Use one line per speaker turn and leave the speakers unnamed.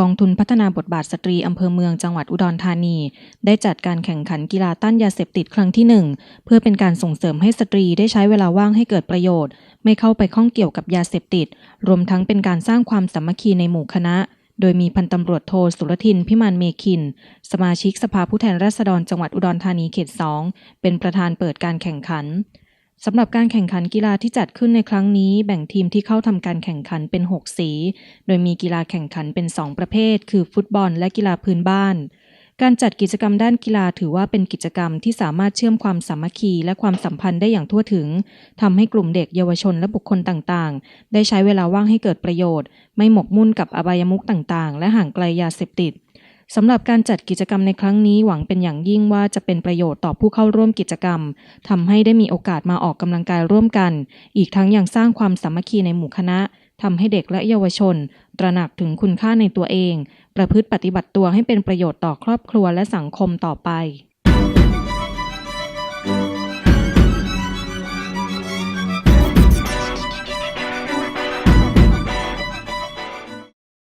กองทุนพัฒนาบทบาทสตรีอำเภอเมืองจังหวัดอุดรธานี ได้จัดการแข่งขันกีฬาต้านยาเสพติดครั้งที่หนึ่งเพื่อเป็นการส่งเสริมให้สตรีได้ใช้เวลาว่างให้เกิดประโยชน์ ไม่เข้าไปข้องเกี่ยวกับยาเสพติด รวมทั้งเป็นการสร้างความสามัคคีในหมู่คณะ โดยมีพันตำรวจโทสุรทินพิมานเมคิน สมาชิกสภาผู้แทนราษฎรจังหวัดอุดรธานีเขต 2 เป็นประธานเปิดการแข่งขัน สำหรับการแข่งขันกีฬาที่จัดขึ้นในครั้งนี้ แบ่งทีมที่เข้าทำการแข่งขันเป็น 6 สี โดยมีกีฬาแข่งขันเป็น 2 ประเภท คือฟุตบอลและกีฬาพื้นบ้าน การจัดกิจกรรมด้านกีฬาถือว่าเป็นกิจกรรมที่สามารถเชื่อมความสามัคคีและความสัมพันธ์ได้อย่างทั่วถึงทำให้กลุ่มเด็กเยาวชนและบุคคลต่างๆ ได้ใช้เวลาว่างให้เกิดประโยชน์ ไม่หมกมุ่นกับอบายมุขต่างๆ และห่างไกลยาเสพติด สำหรับการจัดกิจกรรมในครั้งนี้หวังเป็นอย่างยิ่งว่าจะเป็นประโยชน์ต่อผู้เข้าร่วมกิจกรรมทำให้ได้มีโอกาสมาออกกำลังกายร่วมกัน อีกทั้งยังสร้างความสามัคคีในหมู่คณะทำให้เด็กและเยาวชน ตระหนักถึงคุณค่าในตัวเอง ประพฤติปฏิบัติตัวให้เป็นประโยชน์ต่อครอบครัวและสังคมต่อไป